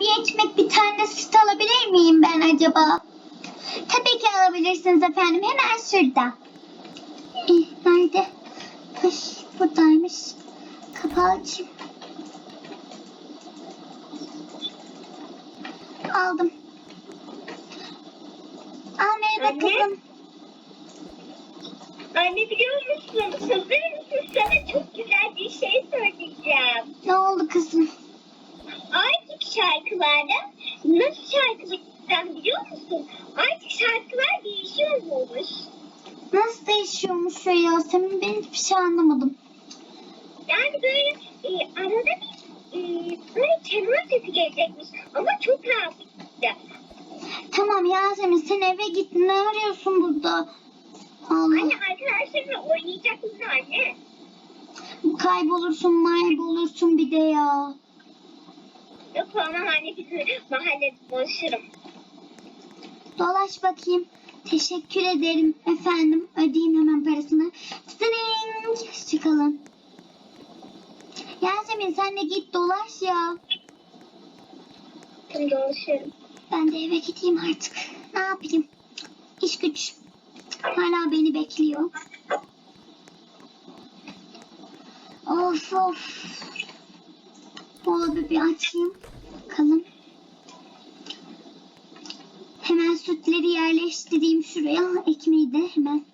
bir ekmek bir tane süt alabilir miyim ben acaba? Tabii ki alabilirsiniz efendim. Hemen şurada. Eh, nerede? Ay, buradaymış. Kapağı açayım. Aldım. Al merhaba Anne? kızım. Anne biliyor musun? Hazır mısın? Sana çok güzel bir şey söyleyeceğim. Ne oldu kızım? Artık şarkılarda nasıl şarkılar biliyor musun? Artık şarkılar değişiyormuş. Nasıl değişiyormuş ya Yasemin? Ben hiçbir şey anlamadım. Yani böyle e, arada bir e, böyle kenar sesi gelecekmiş. Ama çok rahatsızdı. Tamam Yasemin sen eve git. Ne arıyorsun burada? Allah. Anne arkadaşlarımla oynayacak mısın anne? Kaybolursun maybolursun bir de ya. Yok olmam anne bizim mahallede dolaşırım. Dolaş bakayım. Teşekkür ederim efendim. Ödeyeyim hemen parasını. Zing. Çıkalım. Yasemin sen de git dolaş ya. Şimdi dolaşırım. Ben de eve gideyim artık. Ne yapayım? İş güç. Hala beni bekliyor. Of of. Dolabı bir açayım. Bakalım. Hemen sütleri yerleştireyim şuraya. Ekmeği de hemen.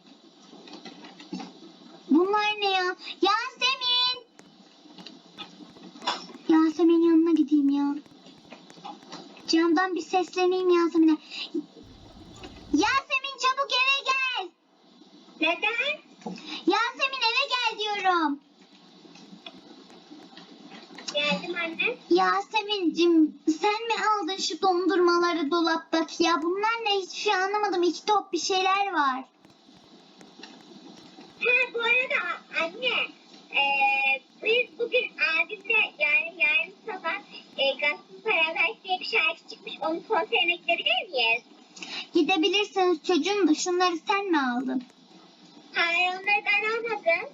Bunlar ne ya? Yasemin! Yasemin yanına gideyim ya. Camdan bir sesleneyim Yasemin'e. Yasemin çabuk eve gel. Neden? Yasemin eve gel diyorum. Geldim anne. Yasemin'cim sen mi aldın şu dondurmaları dolaptaki ya? Bunlar ne hiçbir şey anlamadım. İki top bir şeyler var. Ha bu arada anne eee biz bugün abimle yani yarın sabah e, Paradise diye bir şarkı çıkmış. Onun konserine gidebilir miyiz? Gidebilirsiniz çocuğum da şunları sen mi aldın? Hayır onları ben almadım.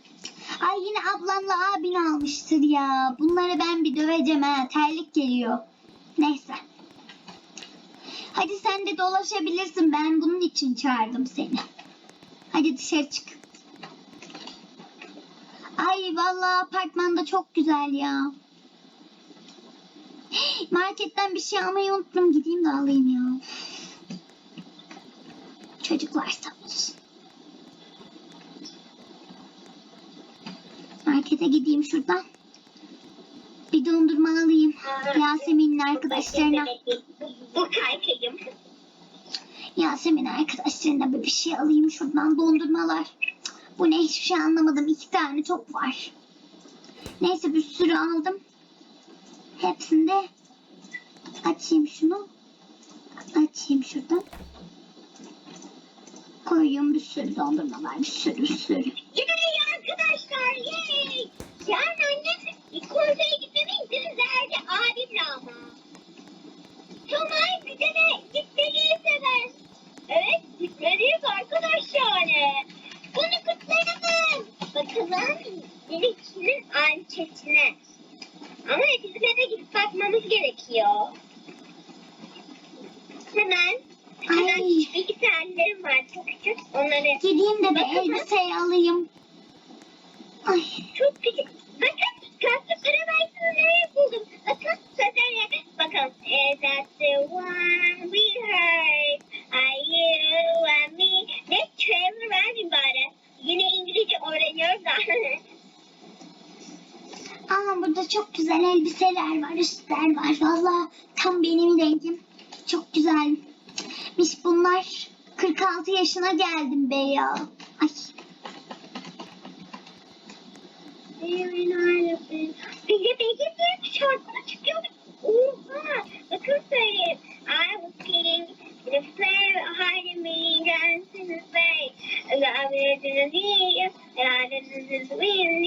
Ay yine ablanla abin almıştır ya. Bunları ben bir döveceğim ha. Terlik geliyor. Neyse. Hadi sen de dolaşabilirsin. Ben bunun için çağırdım seni. Hadi dışarı çık. Ay vallahi apartmanda çok güzel ya. Marketten bir şey almayı unuttum. Gideyim de alayım ya. Çocuklar sağ olsun. Markete gideyim şuradan. Bir dondurma alayım. Yasemin'in arkadaşlarına. Bu, kaykayım. Yasemin arkadaşlarına bir bir şey alayım şuradan dondurmalar. Bu ne hiçbir şey anlamadım. İki tane top var. Neyse bir sürü aldım. Hepsinde açayım şunu. Açayım şuradan. Koyuyorum bir sürü dondurmalar. Bir sürü bir sürü. Yay arkadaşlar yay. Yani annem konserine gitmeme izin verdi abimle ama. Tamam bize de gitmeliyiz hemen. Evet gitmeliyiz arkadaş yani. Bunu kutlayalım. Bakalım birikinin ançesine. Ama bizim eve gidip bakmamız gerekiyor. Hemen. Hemen iki tanelerim var çok küçük. Onları Gideyim de bir Bakın. elbise alayım. Ay Çok küçük. Bakın Kaslı Paradise'ını nereye buldum? Bakın sözlerine bakın. Is that the one we heard? Are you and me? Ne Trevor verdim bari. Yine İngilizce öğreniyoruz da. Aa burada çok güzel elbiseler var, üstler var. Valla tam benim rengim. Çok güzelmiş bunlar. 46 yaşına geldim be ya. Ay Begüm diye bir şarkı çıkıyor. Oha! Bakın söyleyeyim. I was king in a flare hiding me dancing in space. And I a deal and I didn't win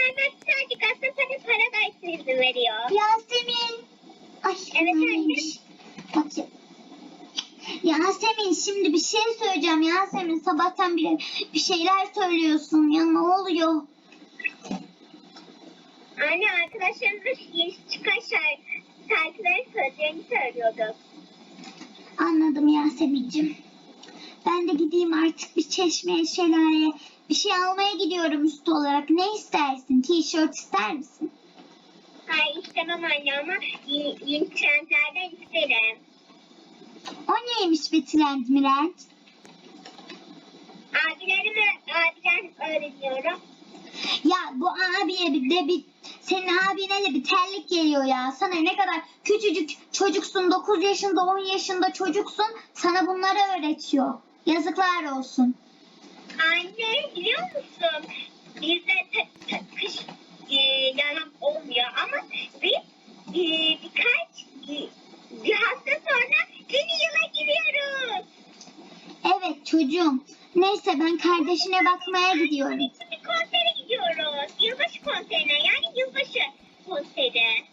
vermez. Sadece Gazetesi Paradise'ın izin veriyor. Yasemin. Ay Evet. Neymiş? Bak ya- Yasemin şimdi bir şey söyleyeceğim Yasemin sabahtan beri bir şeyler söylüyorsun ya ne oluyor? Anne arkadaşlarımızla yeni çıkan şarkı, şarkıların sözlerini söylüyorduk. Anladım Yasemin'cim. Ben de gideyim artık bir çeşmeye şelaleye bir şey almaya gidiyorum üstü olarak. Ne istersin? Tişört ister misin? Hayır istemem anne ama yeni, yeni trendlerden isterim. O neymiş be trend mirend? Abilerime abiden öğreniyorum. Ya bu abiye bir de bir senin abine de bir terlik geliyor ya. Sana ne kadar küçücük çocuksun 9 yaşında 10 yaşında çocuksun sana bunları öğretiyor. Yazıklar olsun. Anne biliyor musun? Bizde kış e, yalan olmuyor ama biz e, birkaç e, bir hafta sonra yeni yıla giriyoruz. Evet çocuğum. Neyse ben kardeşine bakmaya gidiyorum. Bizim bir konsere gidiyoruz. Yılbaşı konserine yani yılbaşı konseri.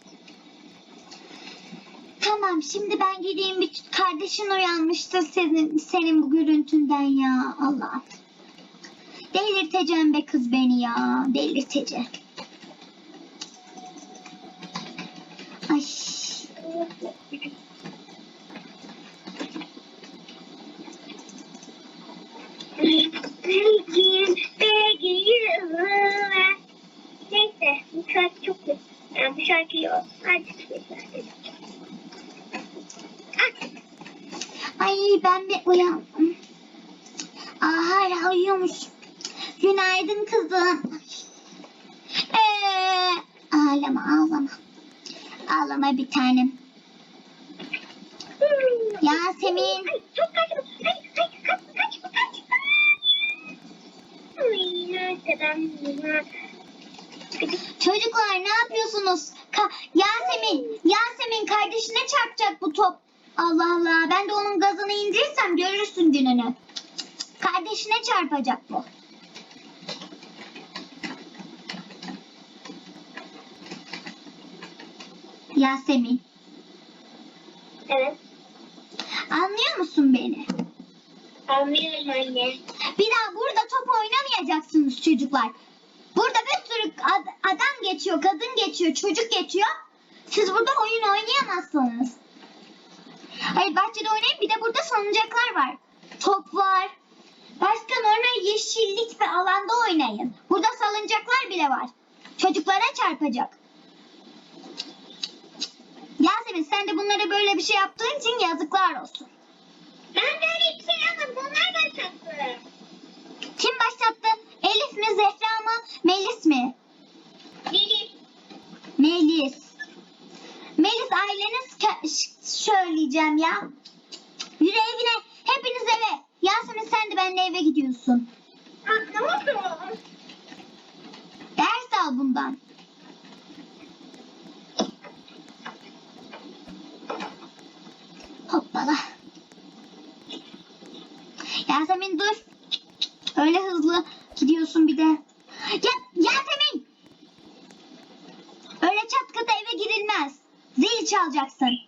Tamam şimdi ben gideyim bir kardeşin uyanmıştır senin, senin bu gürültünden ya Allah. Delirteceğim be kız beni ya delirtecek. Ay. Neyse bu şarkı çok kötü. Yani bu şarkıyı artık ay ben bir uyandım. Aa hala uyuyormuş. Günaydın kızım. Ee, ağlama ağlama. Ağlama bir tanem. Yasemin. Ay çok kaçma. Ay ay kaç kaç kaç. Ay nerede ben bunu? Çocuklar ne yapıyorsunuz? Ka- Yasemin, Yasemin kardeşine çarpacak bu top. Allah Allah ben de onun gazını indirirsem görürsün gününü. Kardeşine çarpacak bu. Yasemin, Evet. anlıyor musun beni? Anlıyorum anne. Bir daha burada top oynamayacaksınız çocuklar. Burada bir sürü ad- adam geçiyor, kadın geçiyor, çocuk geçiyor. Siz burada oyun oynayamazsınız. Hayır bahçede oynayın bir de burada salıncaklar var. Top var. Başka normal yeşillik bir alanda oynayın. Burada salıncaklar bile var. Çocuklara çarpacak. Yasemin sen de bunlara böyle bir şey yaptığın için yazıklar olsun. Ben böyle bir şey yapmadım. Bunlar başlattı. Kim başlattı? Elif mi, Zehra mı, Melis mi? Lili. Melis. Melis aileniz söyleyeceğim ya. Yürü evine. Hepiniz eve. Yasemin sen de benimle eve gidiyorsun. Aa, ne oldu? Ders al bundan. Hoppala. Yasemin dur. Öyle hızlı gidiyorsun bir de. Ya Yasemin! Çat katı eve girilmez. Zil çalacaksın.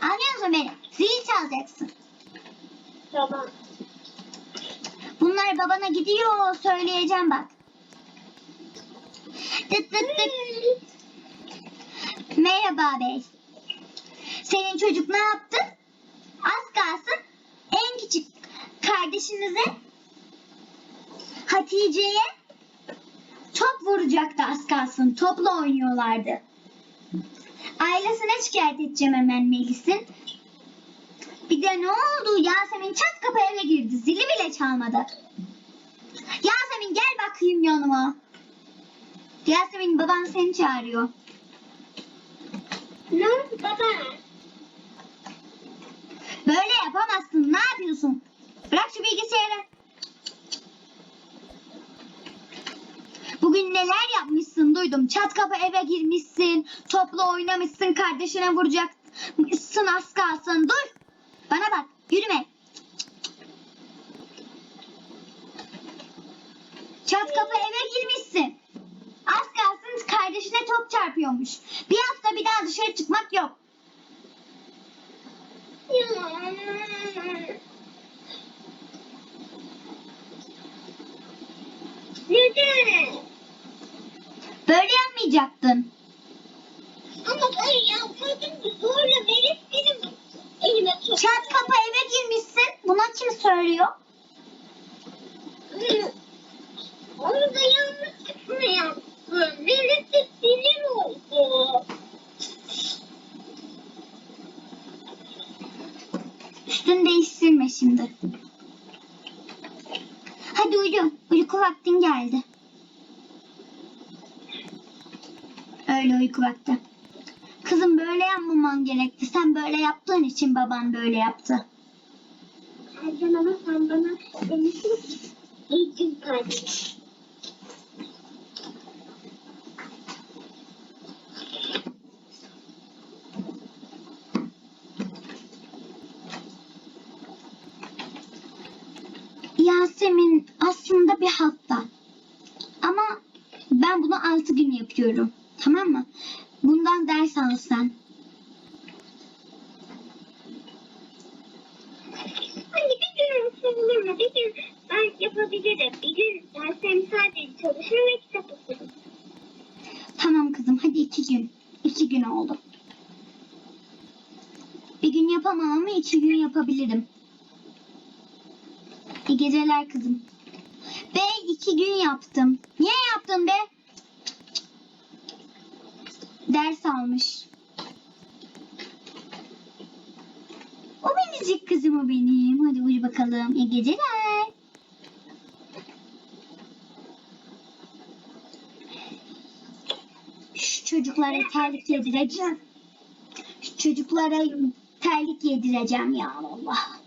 Anlıyor musun beni? Zil çalacaksın. Tamam. Bunlar babana gidiyor söyleyeceğim bak. Tıt tıt tıt. Merhaba bey. Senin çocuk ne yaptı? Az kalsın en küçük kardeşinize Hatice'ye top vuracaktı az kalsın. Topla oynuyorlardı. Ailesine şikayet edeceğim hemen Melis'in. Bir de ne oldu? Yasemin çat kapı eve girdi. Zili bile çalmadı. Yasemin gel bakayım yanıma. Yasemin baban seni çağırıyor. Ne oldu baba? Böyle yapamazsın. Ne yapıyorsun? Bırak şu bilgisayarı. Bugün neler yapmışsın duydum. Çat kapı eve girmişsin. Topla oynamışsın. Kardeşine vuracaksın az kalsın. Dur. Bana bak. Yürüme. Çat kapı eve girmişsin. Az kalsın kardeşine top çarpıyormuş. Bir hafta bir daha dışarı çıkmak yok. Ya. Neden? Böyle yapmayacaktın. Ama ben yapmadım zorla verip benim elime tuttu. Çat kapa eve girmişsin. Buna kim söylüyor? Onu da yanlışlıkla yaptım. Verip de sinir oldu. Üstünü değiştirme şimdi. Hadi uyu. Uyku vaktin geldi. Öyle uyku vakti. Kızım böyle yapmaman gerekti. Sen böyle yaptığın için baban böyle yaptı. Ercan ama sen bana demiştin ki eğitim kardeş. Yasemin aslında bir hafta. Ama ben bunu altı gün yapıyorum. Tamam mı? Bundan ders al sen. Hani bir gün mu? Bir gün ben yapabilirim. Bir gün derslerimi sadece çalışırım ve kitap okurum. Tamam kızım hadi iki gün. İki gün oldu. Bir gün yapamam ama iki gün yapabilirim. İyi geceler kızım. Be iki gün yaptım. Niye yaptın be? Ders almış. O minicik kızım o benim. Hadi uyu bakalım. İyi geceler. Şu çocuklara terlik yedireceğim. Şu çocuklara terlik yedireceğim ya Allah.